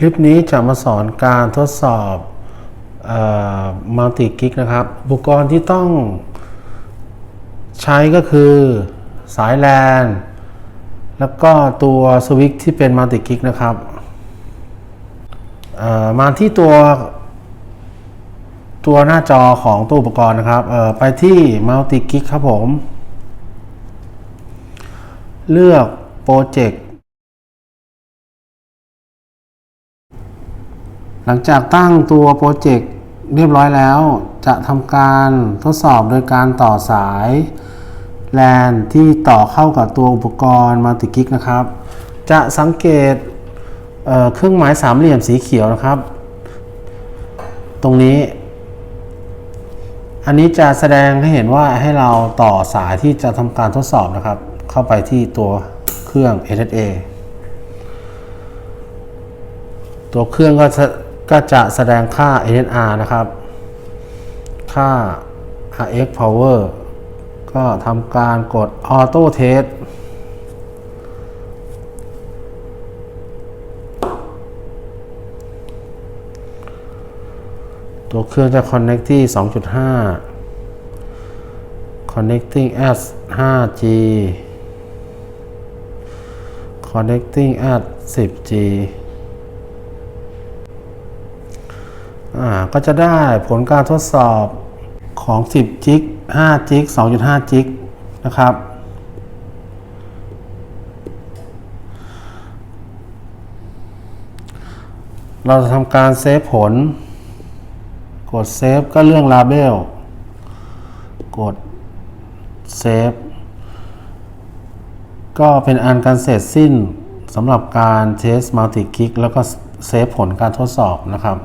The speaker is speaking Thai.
คลิปนี้จะมาสอนการทดสอบมัลติกิกนะครับ อุปกรณ์ที่ต้องใช้ก็คือสายแลน แล้วก็ตัวสวิตช์ที่เป็นมัลติกิกนะครับ มาที่ตัวตัวหน้าจอของตัวอุปกรณ์นะครับ ไปที่มัลติกิกครับผม เลือกโปรเจกต์ หลังจากตั้งตัวโปรเจกต์เรียบร้อยแล้ว จะทำการทดสอบโดยการต่อสายแลนที่ต่อเข้ากับตัวอุปกรณ์มัลติกิกนะครับ จะสังเกตเเครื่องหมายสามเหลี่ยมสีเขียวนะครับ ตรงนี้ อันนี้จะแสดงให้เห็นว่าให้เราต่อสายที่จะทำการทดสอบนะครับ เข้าไปที่ตัวเครื่อง SSA ตัวเครื่องก็จะ ก็จะแสดงค่า NSR นะครับ ค่า RX Power ก็ทำการกด Auto Test ตัวเครื่องจะ connect ที่ 2.5 connecting at 5G connecting at 10G ก็จะได้ผลการทดสอบของ 10 จิก 5 จิก 2.5 จิกนะครับ เราจะทำการเซฟผล กดเซฟก็เรื่อง Label กดเซฟ ก็เป็นอันการเสร็จสิ้นสำหรับการเทสมัลติคลิกแล้วก็เซฟผลการทดสอบนะครับ